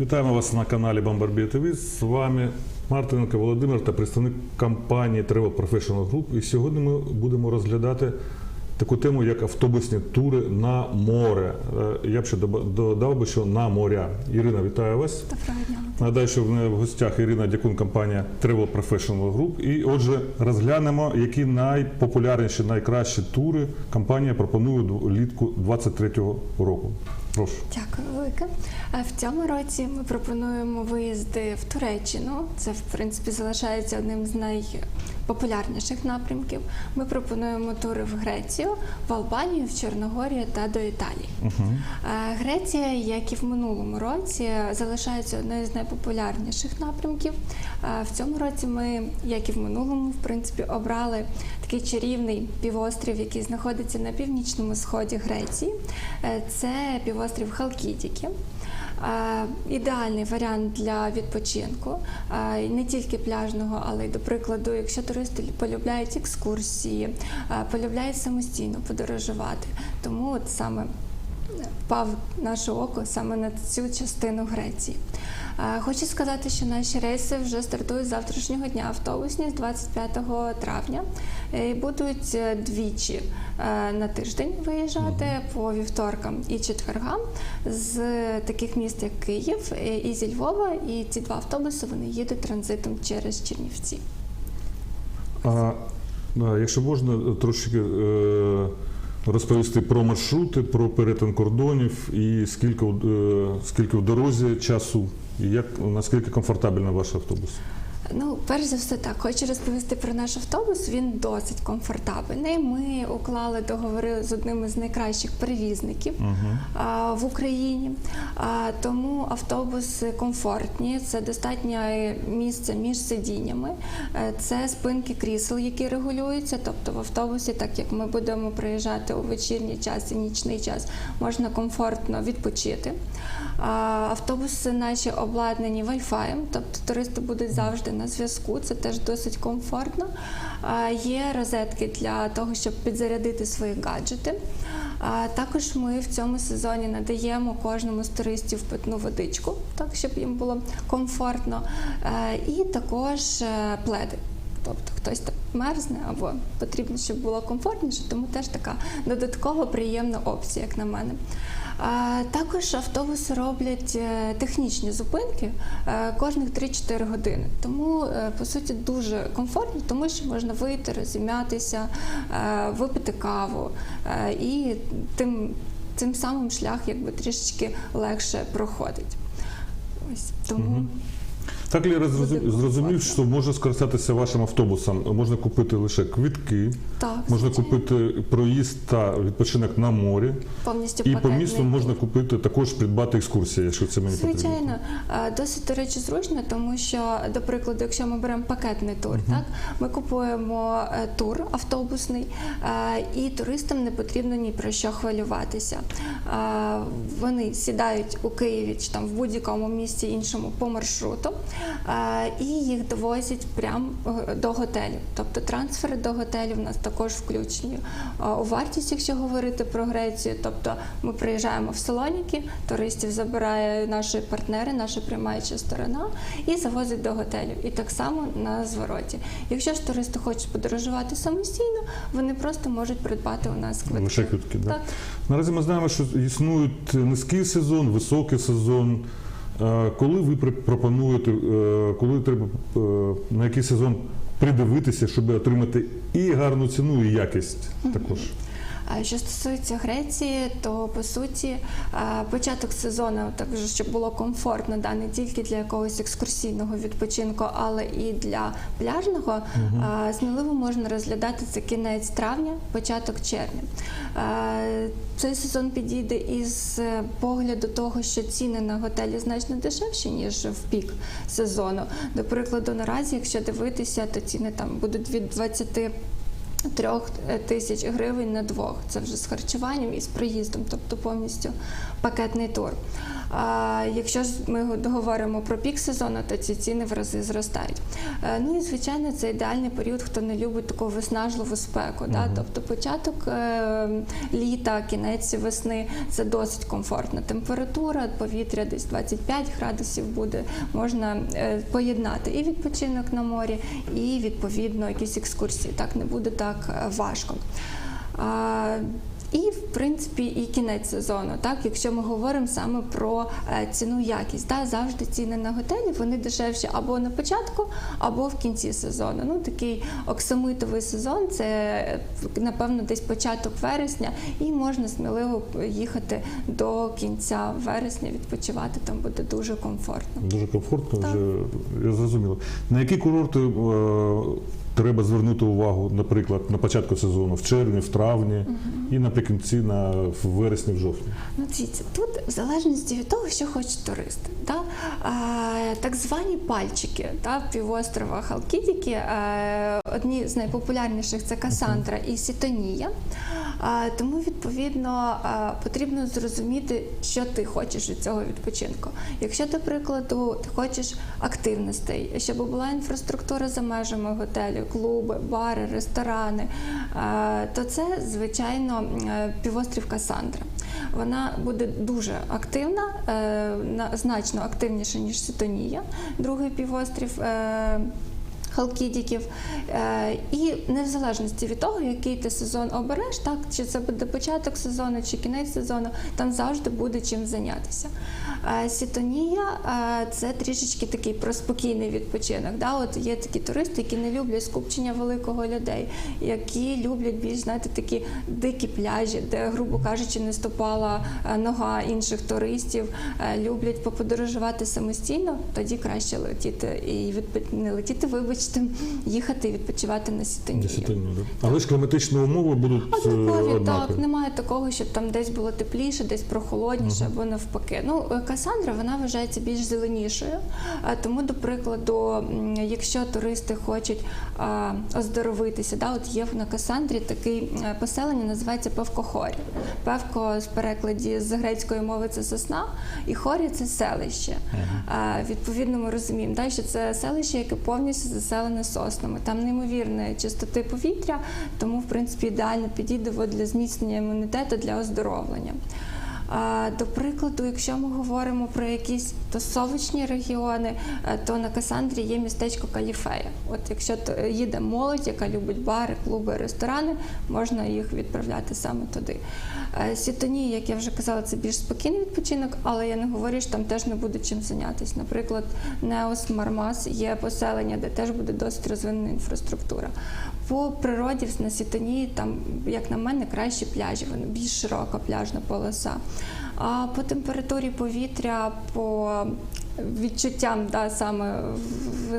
Вітаємо вас на каналі Бомбарбія ТВ. З вами Мартиненко Володимир та представник компанії Travel Professional Group. І сьогодні ми будемо розглядати таку тему, як автобусні тури на море. Е, Я б ще додав би, що на моря. Ірина, вітаю вас. Доброго дня. Нагадаю, що в гостях Ірина Дякун, компанія Travel Professional Group. І отже, розглянемо, які найпопулярніші, найкращі тури компанія пропонує влітку 2023 року. Прошу. Дякую велике. Е, В цьому році ми пропонуємо виїзди в Туреччину. Це в принципі залишається одним з найпопулярніших напрямків. Ми пропонуємо тури в Грецію, в Албанію, в Чорногорію та до Італії. Е, Греція, як і в минулому році, залишається одним з найпопулярніших напрямків. Е, В цьому році ми, як і в минулому, в принципі, обрали такий чарівний півострів, який знаходиться на північному сході Греції. Е, Це півострів Халкідіки. Е, Ідеальний варіант для відпочинку, е, не тільки пляжного, але й до прикладу, якщо туристи полюбляють екскурсії, е, полюбляють самостійно подорожувати. Тому от саме впав наше око саме на цю частину Греції. Хочу сказати, що наші рейси вже стартують з завтрашнього дня автобусні з 25 травня. І будуть е, двічі е, на тиждень виїжджати по вівторкам і четвергам з таких міст, як Київ і зі Львова. І ці два автобуси вони їдуть транзитом через Чернівці. А, якщо можна трошки е, розповісти про маршрути, про перетин кордонів і скільки, е, скільки в дорозі часу, і як наскільки комфортабельний ваш автобус? Ну, перш за все, так хочу розповісти про наш автобус. Він досить комфортабельний. Ми уклали договори з одним із найкращих перевізників а, в Україні. А, тому автобуси комфортні. Це достатнє місце між сидіннями. Е, Це спинки крісел, які регулюються. Тобто в автобусі, так як ми будемо приїжджати у вечірній час і нічний час, можна комфортно відпочити. А, Автобуси наші обладнані Wi-Fi, тобто туристи будуть завжди на зв'язку. Це теж досить комфортно. Є розетки для того, щоб підзарядити свої гаджети. Також ми в цьому сезоні надаємо кожному з туристів питну водичку, так щоб їм було комфортно. І також е, пледи. Тобто хтось там мерзне або потрібно, щоб було комфортніше, тому теж така додаткова приємна опція, як на мене. Також автобуси роблять е, технічні зупинки е, кожних 3-4 години. Тому, е, по суті, дуже комфортно, тому що можна вийти, розім'ятися, випити каву і тим, тим самим шлях якби трішечки легше проходить. Ось тому. Так ли я зрозумів, що можна скористатися вашим автобусом? Можна купити лише квитки, Так, можна купити проїзд та відпочинок на морі, повністю і по місту можна купити також придбати екскурсії, якщо це мені потрібно. Звичайно, Е, досить до речі зручно, тому що, до прикладу, якщо ми беремо пакетний тур, так ми купуємо е, тур автобусний, е, і туристам не потрібно ні про що хвилюватися. Вони сідають у Києві чи там в будь-якому місці іншому по маршруту, і їх довозять прямо е, до готелю. Тобто трансфери до готелю в нас також включені у вартість, якщо говорити про Грецію. Тобто ми приїжджаємо в Салоніки, туристів забирає наші партнери, наша приймаюча сторона, і завозить до готелю. І так само на звороті. Якщо ж туристи хочуть подорожувати самостійно, вони просто можуть придбати у нас квитки. Лише квитки, да? Так. Наразі ми знаємо, що існують низький сезон, високий сезон. Коли ви пропонуєте, е, коли треба е, на який сезон придивитися, щоб отримати і гарну ціну, і якість також? Що стосується Греції, то по суті початок сезону, також щоб було комфортно, да, не тільки для якогось екскурсійного відпочинку, але і для пляжного, а, сміливо можна розглядати це кінець травня, початок червня. Цей сезон підійде із е, погляду того, що ціни на готелі значно дешевші, ніж в пік сезону. До прикладу, наразі, якщо дивитися, то ціни там будуть від 20 трьох е, тисяч гривень на двох. Це вже з харчуванням і з проїздом, тобто повністю пакетний тур. А якщо ж ми говоримо про пік сезону, то ці ціни в рази зростають. Е, Ну і звичайно, це ідеальний період, хто не любить таку виснажливу спеку. Да? Тобто початок е, літа, кінець весни це досить комфортна температура, повітря десь 25 градусів буде. Можна е, поєднати і відпочинок на морі, і відповідно якісь екскурсії. Так не буде так важко. І в принципі і кінець сезону, так якщо ми говоримо саме про е, ціну якість, да, завжди ціни на готелі вони дешевші або на початку, або в кінці сезону. Ну такий оксамитовий сезон це напевно десь початок вересня, і можна сміливо їхати до кінця вересня, відпочивати там буде дуже комфортно. Дуже комфортно, Так. вже я зрозуміло. На які курорти е, треба звернути увагу, наприклад, на початку сезону, в червні, в травні і наприкінці на в вересні, в жовтні? Ну, дивіться, тут в залежності від того, що хочуть туристи. Да? А, так звані пальчики да, півострова Халкідіки, одні з найпопулярніших це Касандра і Сітонія. Тому, відповідно, потрібно зрозуміти, що ти хочеш від цього відпочинку. Якщо, до прикладу, ти хочеш активностей, щоб була інфраструктура за межами готелю, клуби, бари, ресторани, то це, звичайно, е, півострів Касандра. Вона буде дуже активна, е, на- значно активніша, ніж Ситонія, другий півострів. Халкідіків. Е, і не в залежності від того, який ти сезон обереш, так чи це буде початок сезону, чи кінець сезону, там завжди буде чим зайнятися. Е, Сітонія е, це трішечки такий про спокійний відпочинок. Да? От є такі туристи, які не люблять скупчення великого людей, які люблять більш знаєте, такі дикі пляжі, де, грубо кажучи, не ступала нога інших туристів, люблять поподорожувати самостійно, тоді краще летіти і відпо- не летіти, вибачте, їхати і відпочивати на Сітонії. Але ж кліматичні умови будуть е, Однакові, так, немає такого, щоб там десь було тепліше, десь прохолодніше або навпаки. Ну, е, Касандра вона вважається більш зеленішою. Е, Тому, до прикладу, якщо туристи хочуть а, оздоровитися, да, от є на Касандрі таке поселення, називається Певкохорі. Певко з перекладі з грецької мови це сосна, і хорі це селище. А, відповідно, ми розуміємо, да, що це селище, яке повністю заселене соснами. Там неймовірної чистоти повітря, тому в принципі ідеально підійде для зміцнення імунітету для оздоровлення. До прикладу, якщо ми говоримо про якісь тусовочні регіони, е, то на Касандрі є містечко Каліфея. От якщо їде молодь, яка любить бари, клуби, ресторани, можна їх відправляти саме туди. Е, Сітонії, як я вже казала, це більш спокійний відпочинок, але я не говорю, що там теж не буде чим зайнятися. Наприклад, Неос Мармас є поселення, де теж буде досить розвинена інфраструктура. По природі на Сітонії там, як на мене, кращі пляжі, вони більш широка пляжна полоса. А по температурі повітря, по відчуттям да, саме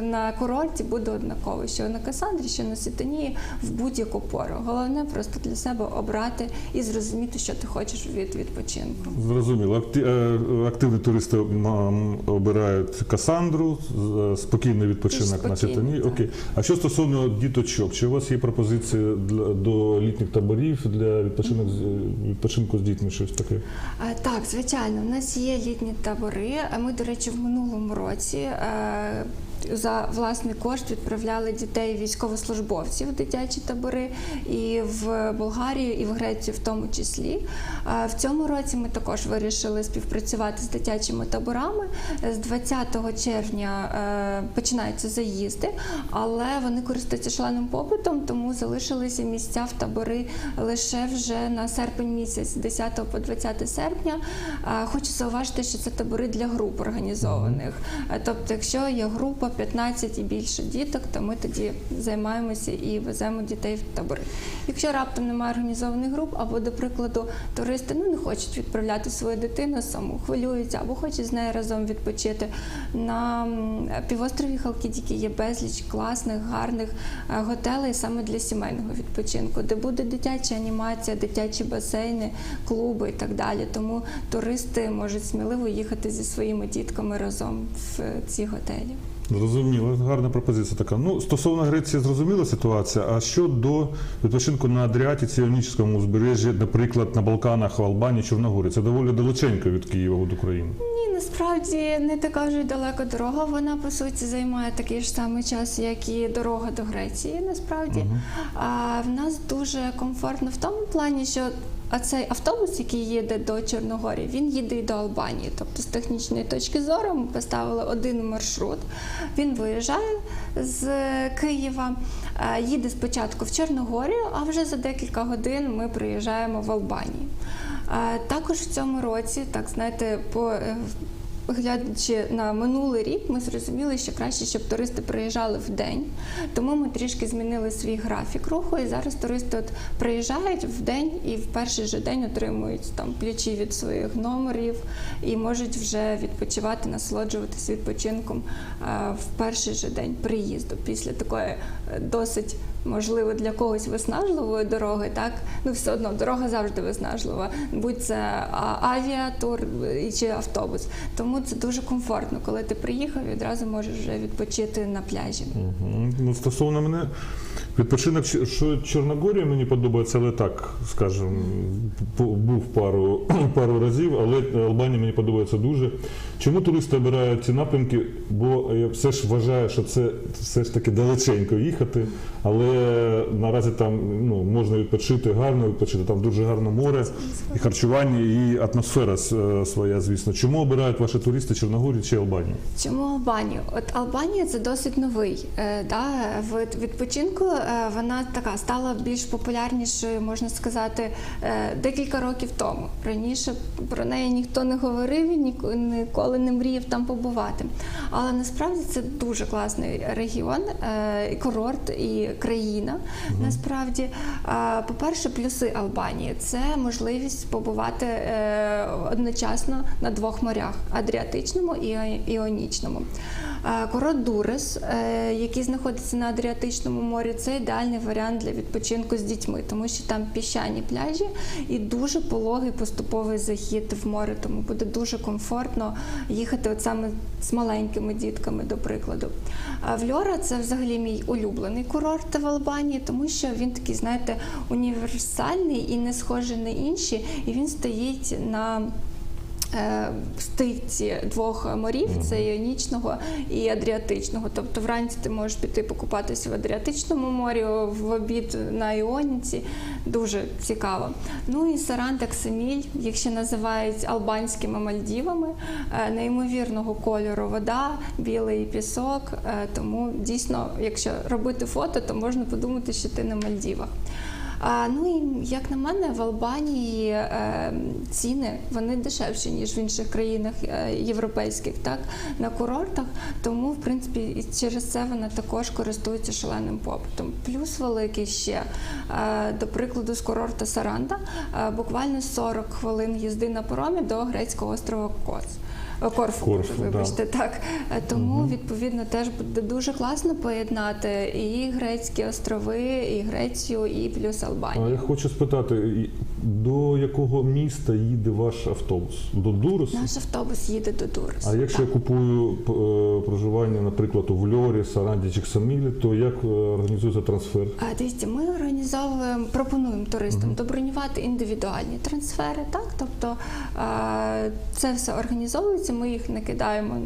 на курорті буде однаково, що на Касандрі, що на Сітонії в будь-яку пору. Головне просто для себе обрати і зрозуміти, що ти хочеш від відпочинку. Зрозуміло. Е, Активні туристи обирають Касандру, е, спокійний відпочинок на спокійний, Сітані. так. Окей. А що стосовно діточок, чи у вас є пропозиції для, до літніх таборів для відпочинок, відпочинку з дітьми щось таке? Так, звичайно, у нас є літні табори. Ми, до речі, в минулому році е, за власний кошт відправляли дітей військовослужбовців в дитячі табори і в Болгарію, і в Грецію в тому числі. В цьому році ми також вирішили співпрацювати з дитячими таборами. З 20 червня е, починаються заїзди, але вони користуються шаленим попитом, тому залишилися місця в табори лише вже на серпень місяць, з 10 по 20 серпня. Хочу зауважити, що це табори для груп організованих. Тобто, якщо є група 15 і більше діток, то ми тоді займаємося і веземо дітей в табори. Якщо раптом немає організованих груп, або, до прикладу, туристи ну, не хочуть відправляти свою дитину саму, хвилюються або хочуть з нею разом відпочити. На півострові Халкідіки є безліч класних, гарних е, готелей саме для сімейного відпочинку, де буде дитяча анімація, дитячі басейни, клуби і так далі. Тому туристи можуть сміливо їхати зі своїми дітками разом в е, ці готелі. Зрозуміло, гарна пропозиція така. Ну, стосовно Греції, зрозуміла ситуація. А що до відпочинку на Адріатиці, Іонічському узбережжі, наприклад, на Балканах, в Албанії, Чорногорії? Це доволі далеченько від Києва від України. Ні, насправді не така вже далека дорога. Вона по суті займає такий ж самий час, як і дорога до Греції. Насправді а в нас дуже комфортно в тому плані, що. А цей автобус, який їде до Чорногорії, він їде і до Албанії. Тобто, з технічної точки зору, ми поставили один маршрут. Він виїжджає з Києва, е, їде спочатку в Чорногорію, а вже за декілька годин ми приїжджаємо в Албанію. Е, Також в цьому році, так знаєте, по е, глядячи на минулий рік, ми зрозуміли, що краще, щоб туристи приїжджали в день. Тому ми трішки змінили свій графік руху. І зараз туристи от приїжджають в день і в перший же день отримують там ключі від своїх номерів і можуть вже відпочивати, насолоджуватись відпочинком в перший же день приїзду після такої е, досить. Можливо, для когось виснажливої дороги, так ну все одно дорога завжди виснажлива, будь це авіатур е, чи автобус. Тому це дуже комфортно, коли ти приїхав і одразу можеш вже відпочити на пляжі. Мгм. Ну, стосовно мене, відпочинок, що Чорногорія мені подобається, але так, скажімо, був пару, пару разів, але Албанія мені подобається дуже. Чому туристи обирають ці напрямки? Бо я все ж вважаю, що це все ж таки далеченько їхати, але наразі там ну, можна відпочити, гарно відпочити. Там дуже гарне море, і харчування, і атмосфера е, своя, звісно. Чому обирають ваші туристи Чорногорію чи Албанію? Чому Албанію? От Албанія це досить новий е, да, вид відпочинку. Е, вона така стала більш популярнішою, можна сказати, е, декілька років тому. Раніше про неї ніхто не говорив і ніко- ніколи не мріяв там побувати. Але насправді це дуже класний регіон, е, і курорт і країна. Насправді, Е, по-перше, плюси Албанії це можливість побувати е, одночасно на двох морях Адріатичному і Іонічному. Курорт Дурес, який знаходиться на Адріатичному морі, це ідеальний варіант для відпочинку з дітьми, тому що там піщані пляжі і дуже пологий поступовий захід в море, тому буде дуже комфортно їхати от саме з маленькими дітками, до прикладу. А Вльора це взагалі мій улюблений курорт в Албанії, тому що він такий, знаєте, універсальний і не схожий на інші, і він стоїть на е, стикці двох морів, це Іонічного і Адріатичного. Тобто вранці ти можеш піти покупатися в Адріатичному морі, в обід на Іоніці. Дуже цікаво. Ну і Саран Таксаміль, їх ще називають албанськими Мальдівами, е, неймовірного кольору вода, білий пісок. е, Тому дійсно, якщо робити фото, то можна подумати, що ти на Мальдівах. А, ну і як на мене, в Албанії е, ціни вони дешевші ніж в інших країнах е, європейських, так на курортах. Тому, в принципі, і через це вона також користується шаленим попитом. Плюс великий ще е, до прикладу з курорта Саранда е, буквально 40 хвилин їзди на паромі до грецького острова Кос. Е, Корфу, Корфу, вибачте, так. тому Тому, відповідно, теж буде дуже класно поєднати і грецькі острови, і Грецію, і плюс А Албанію. я хочу спитати, до якого міста їде ваш автобус? До Дурус? Наш автобус їде до Дурсу. А якщо я купую е, проживання, наприклад, у Вльорі, Саранді чи Ксамілі, то як е, організується трансфер? А, Дивіться, ми організовуємо, пропонуємо туристам добронювати індивідуальні трансфери, так? Тобто це все організовується, ми їх накидаємо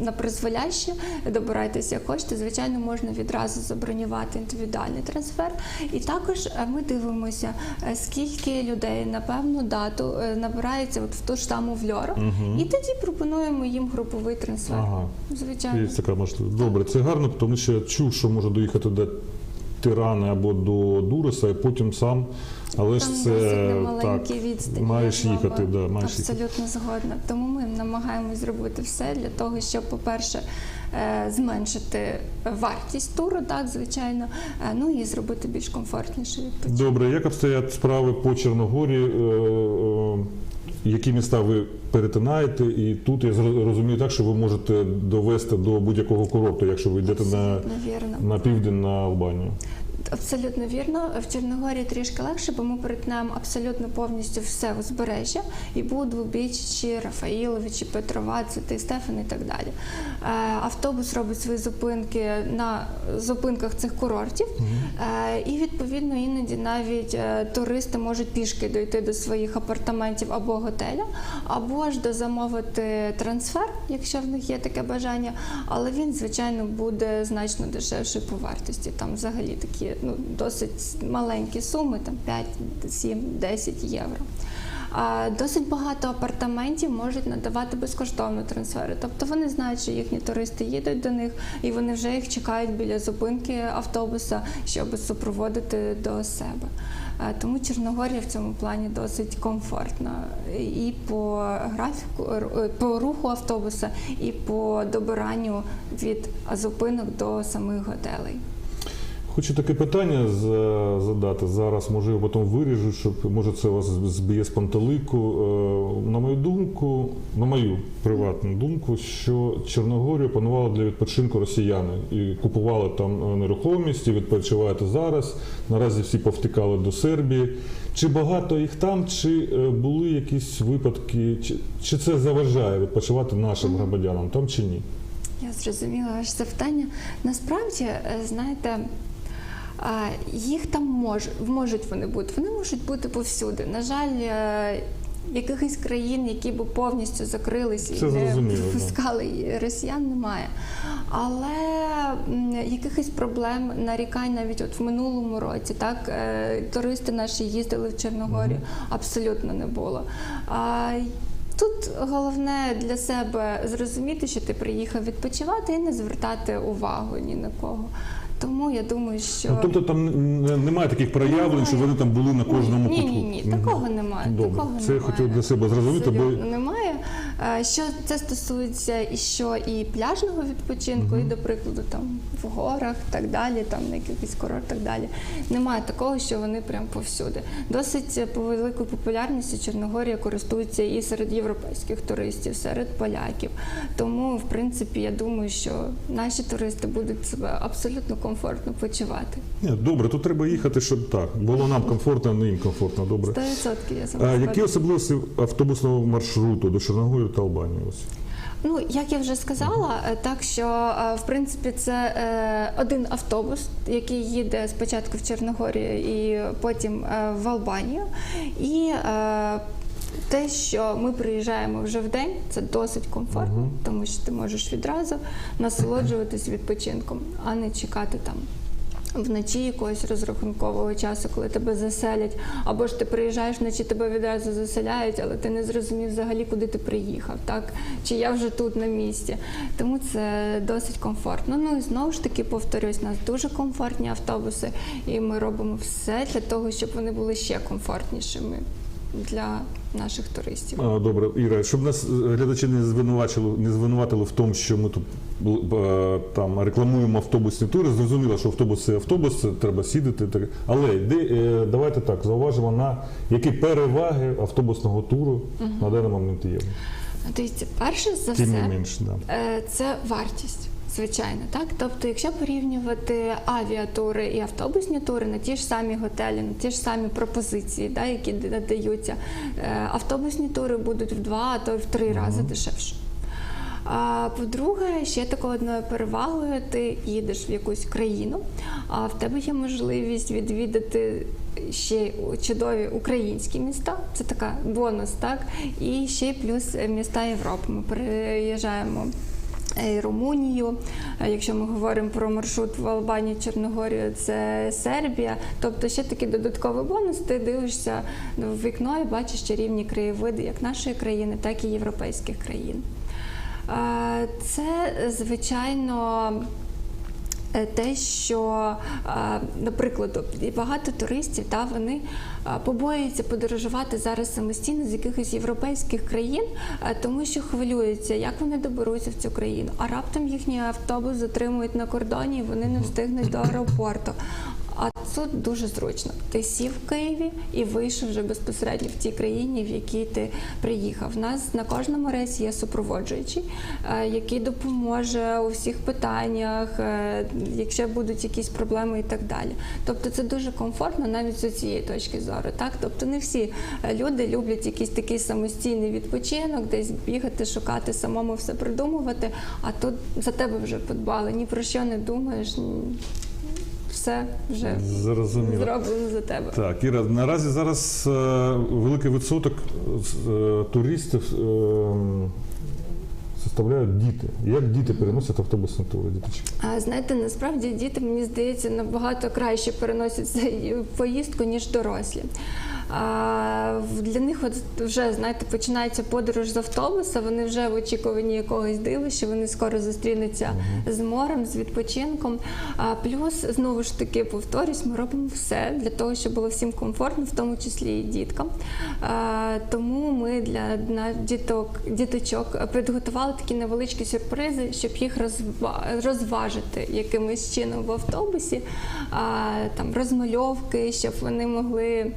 на призволяще, добирайтеся як хочете. Звичайно, можна відразу забронювати індивідуальний трансфер. І також е, ми дивимося, скільки людей на певну дату е, набирається от в ту ж саму вльору, і тоді пропонуємо їм груповий трансфер. Ага. Звичайно. Є така можливість. Добре, це гарно, тому що я чув, що можу доїхати до Тирани або до Дуреса, і потім сам. Але Там ж це маленькій відстані. маєш їхати, да, маєш їхати. абсолютно згодна. Тому ми намагаємось зробити все для того, щоб, по-перше, зменшити вартість туру, так звичайно, е, ну і зробити більш комфортніше відпочинок. Добре, як обстоять справи по Чорногорії? Е, е, Які міста ви перетинаєте? І тут я розумію так, що ви можете довести до будь-якого курорту, якщо ви йдете на, вірно. на південь на Албанію. Абсолютно вірно. В Чорногорії трішки легше, бо ми перетинаємо абсолютно повністю все узбережжя і Будву, Бічі, Рафаїловичі, Петрова, Святий Стефан і так далі. Е, Автобус робить свої зупинки на зупинках цих курортів, Е, і відповідно іноді навіть е, туристи можуть пішки дойти до своїх апартаментів або готеля, або ж дозамовити трансфер, якщо в них є таке бажання. Але він, звичайно, буде значно дешевший по вартості. Там взагалі такі ну, досить маленькі суми, там 5, 7, 10 євро. Досить багато апартаментів можуть надавати безкоштовно трансфери. Тобто вони знають, що їхні туристи їдуть до них, і вони вже їх чекають біля зупинки автобуса, щоб супроводити до себе. Е, Тому Чорногорія в цьому плані досить комфортна і по графіку, р- по руху автобуса, і по добиранню від зупинок до самих готелей. Хочу таке питання за- задати зараз. Може, я потім виріжу, щоб може це вас зб'є з пантелику. Е, На мою думку, на мою приватну думку, що Чорногорію панували для відпочинку росіяни і купували там нерухомість, і відпочиваєте зараз. Наразі всі повтікали до Сербії. Чи багато їх там, чи е, були якісь випадки, чи, чи це заважає відпочивати нашим громадянам там чи ні? Я зрозуміла ваше запитання. Насправді, е, знаєте, їх там мож, можуть вони бути. Вони можуть бути повсюди. На жаль, е, якихось країн, які б повністю закрились і не зрозуміло, да. пускали росіян, немає. Але якихось проблем нарікань навіть от в минулому році, так е, туристи наші їздили в Чорногорію, абсолютно не було. А, Тут головне для себе зрозуміти, що ти приїхав відпочивати і не звертати увагу ні на кого. Тому я думаю, що Ну, тобто там немає таких проявлень, що вони там були на кожному ні, кутку. ні, ні, такого немає. Добре, Такого це я немає. хотів для себе зрозуміти, бо Абсолютно немає. Е, Що це стосується і що і пляжного відпочинку, і до прикладу там в горах, так далі, там на якихось курортах, далі. Немає такого, що вони прям повсюди. Досить е, по великою популярністю Чорногорія користується і серед європейських туристів, серед поляків. Тому, в принципі, я думаю, що наші туристи будуть себе абсолютно комфортно почувати. Ні, добре, тут треба їхати, щоб так було нам комфортно, а не їм комфортно. Добре. 100% я з А які особливості автобусного маршруту до Чорногорії та Албанії? Ось Ну, як я вже сказала, е, так що е, в принципі це е, один автобус, який їде спочатку в Чорногорію і потім в Албанію. І те, що ми приїжджаємо вже в день, це досить комфортно, тому що ти можеш відразу насолоджуватись відпочинком, а не чекати там. Вночі якогось розрахункового часу, коли тебе заселять, або ж ти приїжджаєш вночі, тебе відразу заселяють, але ти не зрозумів взагалі, куди ти приїхав, так чи я вже тут на місці. Тому це досить комфортно. Ну і знову ж таки повторюсь, у нас дуже комфортні автобуси, і ми робимо все для того, щоб вони були ще комфортнішими для наших туристів. а, добре, Іра, щоб нас е, глядачі не звинувачили, не звинуватили в тому, що ми тут е, там рекламуємо автобусні тури. Зрозуміло, що автобус це автобус, це треба сідати. так. Але де, давайте так зауважимо на які переваги автобусного туру на даний момент є. Дивіться, перше за Тим все, менш, да. Е, Це вартість. Звичайно, так. Тобто, якщо порівнювати авіатури і автобусні тури на ті ж самі готелі, на ті ж самі пропозиції, да, які надаються, е, автобусні тури будуть в два, а то й в три рази дешевше. А по-друге, ще такою одною перевагою ти їдеш в якусь країну, а в тебе є можливість відвідати ще чудові українські міста. Це така бонус, так? І ще плюс міста Європи. Ми переїжджаємо. Е, Румунію, Е, якщо ми говоримо про маршрут в Албанію, Чорногорію, це Сербія. Тобто ще такий додатковий бонус. Ти дивишся в вікно і бачиш ще рівні краєвиди як нашої країни, так і європейських країн. Е, Це, звичайно, те, що, е, наприклад, і багато туристів та вони е, побоюються подорожувати зараз самостійно з якихось європейських країн, е, тому що хвилюються, як вони доберуться в цю країну. А раптом їхній автобус затримують на кордоні, і вони не встигнуть до аеропорту. А тут дуже зручно. Ти сів в Києві і вийшов вже безпосередньо в тій країні, в якій ти приїхав. У нас на кожному рейсі є супроводжуючий, е, який допоможе у всіх питаннях, е, якщо будуть якісь проблеми і так далі. Тобто це дуже комфортно навіть з цієї точки зору. Так, тобто не всі е, люди люблять якийсь такий самостійний відпочинок, десь бігати, шукати самому все придумувати. А тут за тебе вже подбали, ні про що не думаєш. Все вже Зрозуміло. зроблено за тебе. Так, Іра, наразі зараз е, великий відсоток е, туристів е, составляють діти. Як діти переносять автобусні тури, діточки? А знаєте, насправді діти, мені здається, набагато краще переносять цю поїздку, ніж дорослі. А, для них от вже знаєте, починається подорож з автобуса. Вони вже в очікуванні якогось дива, що вони скоро зустрінуться з морем, з відпочинком. А плюс знову ж таки повторюсь, ми робимо все для того, щоб було всім комфортно, в тому числі і діткам. А, тому ми для на діток, діточок підготували такі невеличкі сюрпризи, щоб їх розва- розважити якимось чином в автобусі, а, там розмальовки, щоб вони могли.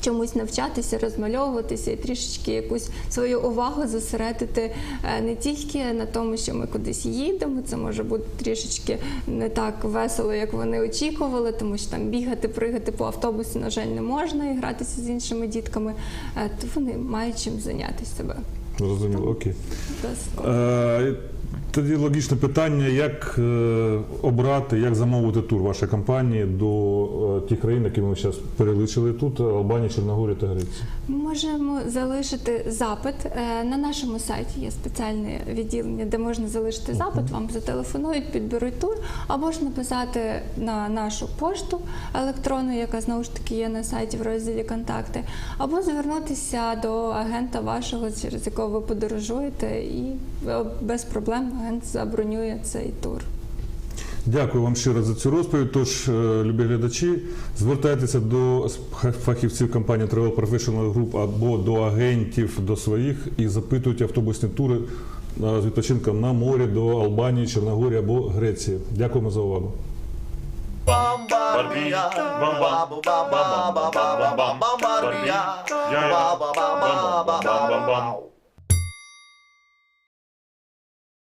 Чомусь навчатися, розмальовуватися і трішечки якусь свою увагу зосередити е, не тільки на тому, що ми кудись їдемо. Це може бути трішечки не так весело, як вони очікували, тому що там бігати, пригати по автобусі, на жаль, не можна і гратися з іншими дітками. Е, То вони мають чим зайнятися себе. Зрозуміло, окей. Досить. Е, тоді логічне питання: як е, обрати, як замовити тур вашої компанії до е, тих країн, які ми зараз переличили тут: Албанія, Чорногорія та Греція? Ми можемо залишити запит Е, на нашому сайті. Є спеціальне відділення, де можна залишити запит. Вам зателефонують, підберуть тур, або ж написати на нашу пошту електронну, яка знову ж таки є на сайті в розділі контакти, або звернутися до агента вашого, через якого ви подорожуєте, і е, без проблем агент забронює цей тур. Дякую вам щиро за цю розповідь. Тож, е, любі глядачі, звертайтеся до фахівців компанії Travel Professional Group або до агентів до своїх і запитуйте автобусні тури е, з відпочинком на морі до Албанії, Чорногорії або Греції. Дякуємо за увагу. Barbie, bam bam, bam bam